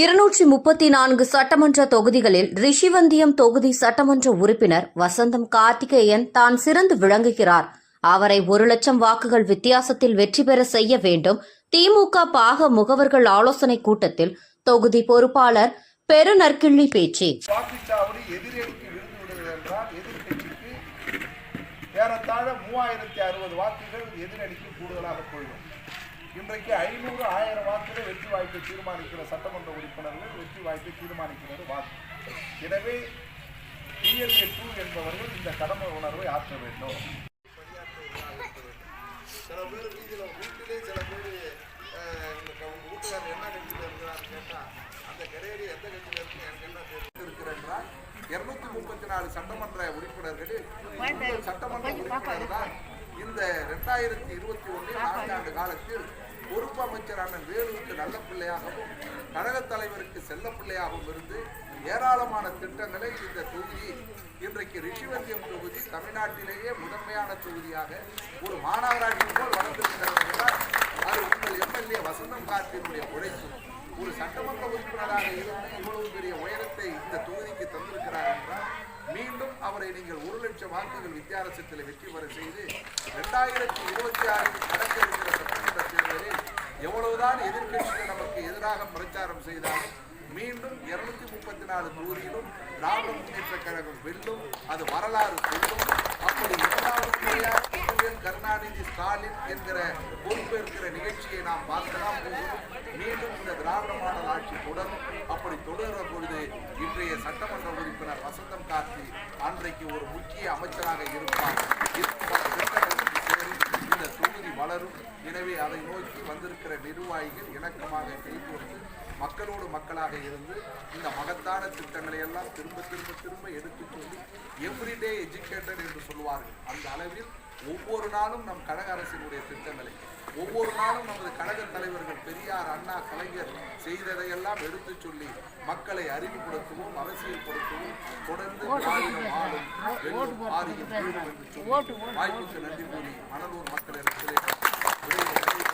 இருநூற்றி முப்பத்தி நான்கு சட்டமன்ற தொகுதிகளில் ரிஷிவந்தியம் தொகுதி சட்டமன்ற உறுப்பினர் வசந்தம் கார்த்திகேயன் தான் சிறந்து விளங்குகிறார். அவரை ஒரு லட்சம் வாக்குகள் வித்தியாசத்தில் வெற்றி பெற செய்ய வேண்டும். திமுக பாக முகவர்கள் ஆலோசனை கூட்டத்தில் தொகுதி பொறுப்பாளர் பெருநற்கிள்ளி பேச்சு. ஏறத்தாழ மூவாயிரத்தி அறுபது வாக்குகள் கூடுதலாக கொள்ளும் இன்றைக்கு ஐநூறு ஆயிரம் வாக்கு வெற்றி வாய்ப்பை தீர்மானிக்கிற சட்டமன்ற உறுப்பினர்கள் வெற்றி வாய்ப்பை தீர்மானிக்கிறது வாக்கு. எனவே டிஎல்ஏ டூ என்பவர்கள் இந்த கடமை உணர்வை ஆற்ற வேண்டும். சில பேர் வீதியில் வீட்டிலே சில பேர் உங்கள் வீட்டுக்காரர் என்ன கட்சியில் இருக்கிறான்னு கேட்டால் அந்த கிடையாது எந்த கட்சியில் இருக்கு எனக்கு என்ன தெரியும். இருநூத்தி முப்பத்தி நாலு சட்டமன்ற உறுப்பினர்களில் சட்டமன்ற உறுப்பினர் தான் இந்த ரெண்டாயிரத்தி இருபத்தி ஒன்றில் நான்காண்டு காலத்தில் பொறுப்பு அமைச்சரான வேலுவுக்கு நல்ல பிள்ளையாகவும் கழகத் தலைவருக்கு செல்ல பிள்ளையாகவும் இருந்து ஏராளமான திட்டங்களை இந்த தொகுதி இன்றைக்கு ரிஷிவந்தியம் தொகுதி தமிழ்நாட்டிலேயே முதன்மையான தொகுதியாக ஒரு மாநகராட்சி போல் வளர்ந்திருக்கிறது என்றால் அது உங்கள் எம்எல்ஏ வசந்தம் கார்த்தியினுடைய உழைப்பு. ஒரு சட்டமன்ற உறுப்பினராக இருந்து இவ்வளவு பெரிய உயரத்தை இந்த தொகுதிக்கு தந்திருக்கிறார் என்றால் மீண்டும் அவரை நீங்கள் ஒரு லட்சம் வாக்குகள் வித்தியாசத்தில் வெற்றி பெற செய்து ரெண்டாயிரத்தி இருபத்தி ஆறில் நடக்க இருக்கிற சட்டமன்ற எவ்வளவுதான் எதிர்கட்சிகள் நமக்கு எதிராக பிரச்சாரம் செய்தாலும் மீண்டும் இருநூத்தி முப்பத்தி நாலு தொகுதியிலும் திராவிட முன்னேற்ற கழகம் வெல்லும் அது வரலாறு சொல்லும் அப்படி இரண்டாவது கருணாநிதி ஸ்டாலின் என்கிற பொறுப்பேற்கிற நிகழ்ச்சியை நாம் பார்க்கலாம் மீண்டும் இந்த திராவிட மாடல் ஆட்சி தொடரும். அப்படி தொடர்கிற பொழுது இன்றைய சட்டமன்ற உறுப்பினர் வசந்தம் கார்த்தி அன்றைக்கு ஒரு முக்கிய அமைச்சராக இருப்பார் இன்னும் பல திட்டங்களுக்கு சேரும் இந்த தொகுதி வளரும். எனவே அதை நோக்கி வந்திருக்கிற நிர்வாகிகள் இணக்கமாக கைகோர்த்து மக்களோடு மக்களாக இருந்து இந்த மகத்தான திட்டங்களை எல்லாம் திரும்ப திரும்ப திரும்ப எடுத்துச் சொல்லி எவ்ரிடே எஜுகேட்டட் என்று சொல்வார்கள் அந்த அளவில் ஒவ்வொரு நாளும் நம் கழக அரசினுடைய திட்டங்களை ஒவ்வொரு நாளும் நமது கழக தலைவர்கள் பெரியார் அண்ணா கலைஞர் செய்ததையெல்லாம் எடுத்துச் சொல்லி மக்களை அறிவுபடுத்துவோம் அரசியல்படுத்துவோம் தொடர்ந்து ஆளும் என்று சொல்லி வாய்ப்புக்கு நன்றி கூறி மணலூர் Thank you.